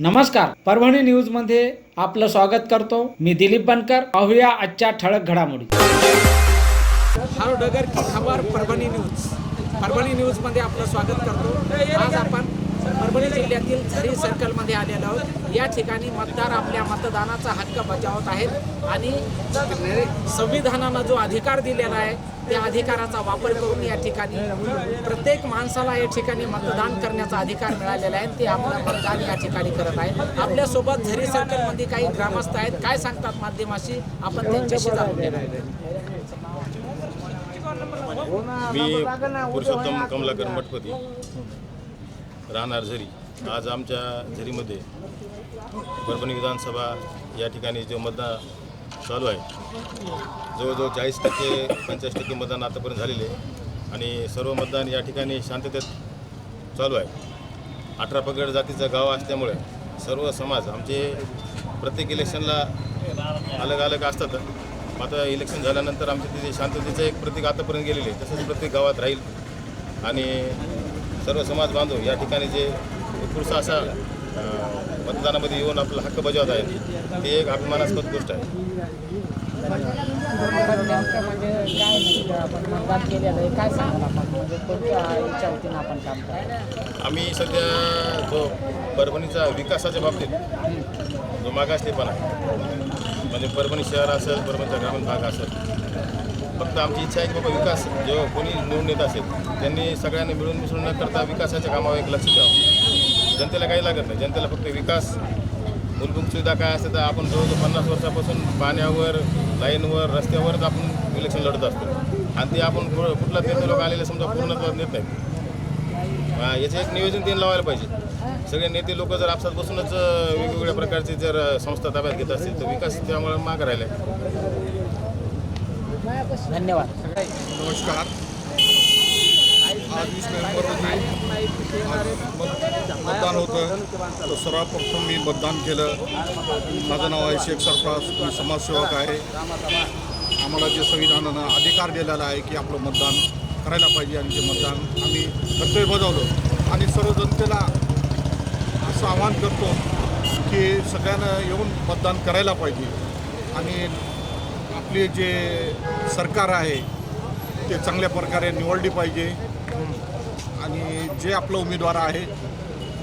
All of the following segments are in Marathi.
नमस्कार परभणी न्यूजमध्ये आपलं स्वागत करतो. मी दिलीप बनकर पाहूया आजच्या ठळक घडामोडी. हॅलो डगर की खबर परभणी न्यूज. परभणी न्यूजमध्ये आपलं स्वागत करतो. आज आपण परभणी जिल्ह्यातील झरी सर्कलमध्ये आलेलो आहोत. या ठिकाणी मतदार आपल्या मतदानाचा हक्क बजावत आहेत आणि संविधानानं जो अधिकार दिलेला आहे त्या अधिकाराचा वापर करून या ठिकाणी प्रत्येक माणसाला या ठिकाणी मतदान करण्याचा अधिकार मिळालेला आहे. ते आपलं मतदान या ठिकाणी करत आहेत. आपल्यासोबत झरी सर्कलमध्ये काही ग्रामस्थ आहेत. काय सांगतात माध्यमाशी? आपण त्यांच्याशी जाणून घेणार मी पुरुषोत्तम कमलाकर मठपती. राहणार झरी. आज आमच्या झरीमध्ये परभणी विधानसभा या ठिकाणी जो मतदान चालू आहे जवळजवळ चाळीस टक्के पंचाळीस टक्के मतदान आतापर्यंत झालेले आहे. आणि सर्व मतदान या ठिकाणी शांततेत चालू आहे. अठरा पगड जातीचं गाव असल्यामुळे सर्व समाज आमचे प्रत्येक इलेक्शनला अलग अलग असतात. आता इलेक्शन झाल्यानंतर आमच्या तिथे शांततेचं एक प्रतीक आतापर्यंत गेलेले तसंच प्रत्येक गावात राहील. आणि सर्व समाज बांधव या ठिकाणी जे उत्कृष्ट असा मतदानामध्ये येऊन आपला हक्क बजावत आहेत ते एक अभिमानास्पद गोष्ट आहे. आम्ही सध्या जो परभणीचा विकासाच्या बाबतीत जो मागासलेपणा आहे म्हणजे परभणी शहर असेल परभणीचा ग्रामीण भाग असेल फक्त आमची इच्छा आहे की बाबा विकास जो कोणी निवडून येत असेल त्यांनी सगळ्यांनी मिळून मिसळून न करता विकासाच्या कामावर एक लक्ष द्यावं. जनतेला काही लागत नाही. जनतेला फक्त विकास मूलभूत सुविधा काय असते तर आपण जवळजवळ पन्नास वर्षापासून पाण्यावर लाईनवर रस्त्यावरच आपण इलेक्शन लढत असतो. आणि ते आपण कुठला नेते लोक आलेले समजा पूर्णत्वात नेत नाही याचं एक नियोजन त्यांनी लावायला पाहिजे. सगळे नेते लोक जर आपसात बसूनच वेगवेगळ्या प्रकारचे जर संस्था ताब्यात घेत असतील तर विकास त्यामुळे माग राहिला धन्यवाद. नमस्कार. आज वीस नोव्हेंबर रोजी मतदान होतं. तर सर्वप्रथम मी मतदान केलं. माझं नाव आहे शेख सरफराज. मी समाजसेवक आहे. आम्हाला जे संविधानानं अधिकार दिलेला आहे की आपलं मतदान करायला पाहिजे आणि ते मतदान आम्ही कर्तव्य बजावलं. आणि सर्व जनतेला असं आवाहन करतो की सगळ्यांना येऊन मतदान करायला पाहिजे. आणि आपले जे सरकार आहे ते चांगल्या प्रकारे निवडली पाहिजे. आणि जे आपलं उमेदवार आहे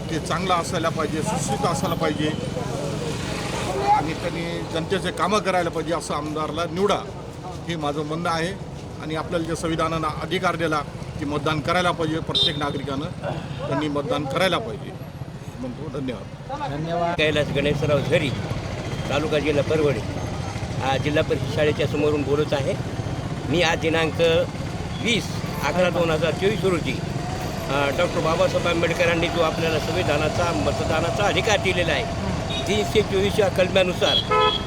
ते चांगलं असायला पाहिजे सुशिक्षित असायला पाहिजे. आणि त्यांनी जनतेचे कामं करायला पाहिजे असं आमदारला निवडा हे माझं म्हणणं आहे. आणि आपल्याला जे संविधानानं अधिकार दिला की मतदान करायला पाहिजे प्रत्येक नागरिकानं. त्यांनी मतदान करायला पाहिजे. म्हणतो धन्यवाद. धन्यवाद. कैलास गणेशराव झरी तालुका जिल्हा परवडी जिल्हा परिषद शाळेच्या समोरून बोलत आहे. मी आज दिनांक वीस अकरा दोन हजार चोवीस रोजी डॉक्टर बाबासाहेब आंबेडकरांनी जो आपल्याला संविधानाचा मतदानाचा अधिकार दिलेला आहे तीनशे चोवीसच्या कलम्यानुसार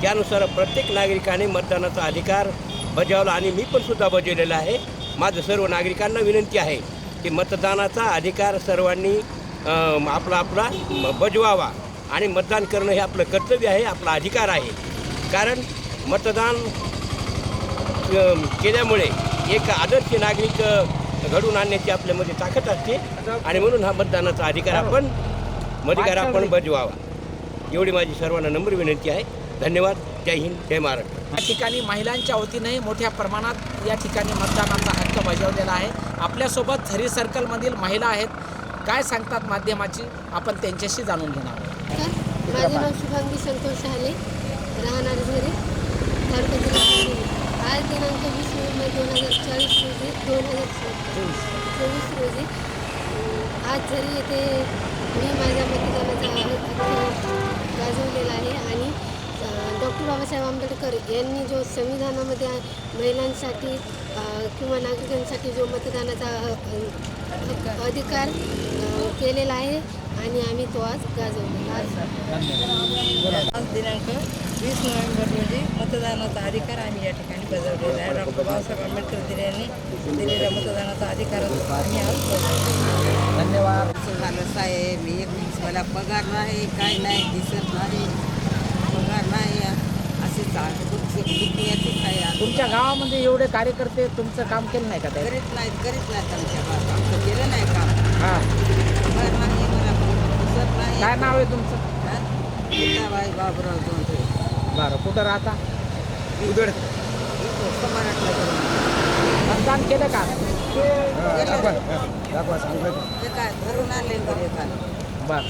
त्यानुसार प्रत्येक नागरिकाने मतदानाचा अधिकार बजावला आणि मी पण सुद्धा बजावलेला आहे. माझं सर्व नागरिकांना विनंती आहे की मतदानाचा अधिकार सर्वांनी आपला आपला बजवावा आणि मतदान करणं हे आपलं कर्तव्य आहे आपला अधिकार आहे. कारण मतदान केल्यामुळे एक आदर्श नागरिक घडून आणण्याची आपल्यामध्ये ताकद असते. आणि म्हणून हा मतदानाचा अधिकार आपण अधिकार आपण बजवावा. एवढी माझी सर्वांना नम्र विनंती आहे. धन्यवाद. जय हिंद जय महाराष्ट्र. या ठिकाणी महिलांच्या वतीनंही मोठ्या प्रमाणात या ठिकाणी मतदानाचा हक्क बजावलेला आहे. आपल्यासोबत झरी सर्कलमधील महिला आहेत. काय सांगतात माध्यमाची? आपण त्यांच्याशी जाणून घेणार आहोत. माझे नाव शुभांगी संतोष राहणार घरी तालुका आज दिनांक वीस नोव्हेंबर दोन हजार चाळीस रोजी दोन हजार चोवीस रोजी आज जरी येथे मी माझ्या मतदानाचा गाजवलेला आहे आणि डॉक्टर बाबासाहेब आंबेडकर यांनी जो संविधानामध्ये महिलांसाठी किंवा नागरिकांसाठी जो मतदानाचा अधिकार केलेला आहे आणि आम्ही तो आज गाजवलेला आहे आज दिनांक वीस नोव्हेंबर रोजी मतदानाचा अधिकार आम्ही या ठिकाणी बजावलेला आहे. डॉक्टर बाबासाहेब आंबेडकर दिल्याने दिलेल्या मतदानाचा अधिकार आम्ही आज धन्यवाद. झालं आहे मी एक मला पगार नाही काय नाही दिसत नाही. पगार नाही. असे. तुमच्या गावामध्ये एवढे कार्यकर्ते तुमचं काम केलं नाही का करीत नाहीत करीत नाहीत आमच्या गावात. आमचं केलं नाही काम. हां. पगार नाही मला दिसत नाही. काय नाव आहे तुमचं? बाबुराव जोंधळे. बरं कुठं राहता. उदड मतदान केलं का? ते काय धरून आणले घरी काल बरं.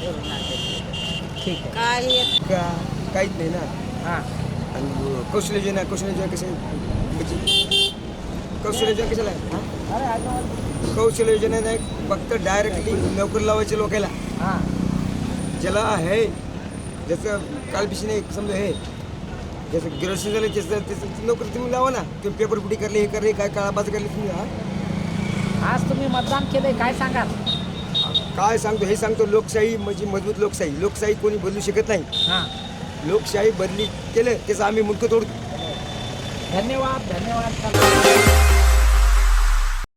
धरून आणले ठीक आहे. काय येत का? काहीच नाही ना. हां. आणि कौशल्य योजना कौशल्य योजना कसे म्हणजे कौशल्य योजना कशाला आहे? कौशल्य योजना नाही फक्त डायरेक्टली नोकरी लावायचे लोकांना हां. ज्याला आहे ज्याचं कालपिशी नाही समजा हे ज्याचं ग्रॅज्युएशन झालं त्याचं त्याचं नोकरी तुम्ही लावा ना. ते पेपर फुटी करले हे करले काय काळाबाज करले तुम्ही हा? आज तुम्ही मतदान केलंय काय सांगाल? काय सांगतो हे सांगतो लोकशाही म्हणजे मजबूत लोकशाही. लोकशाही कोणी बदलू शकत नाही. हां. लोकशाही बदली केलं त्याचं आम्ही मुंडकं तोडतो. धन्यवाद धन्यवाद.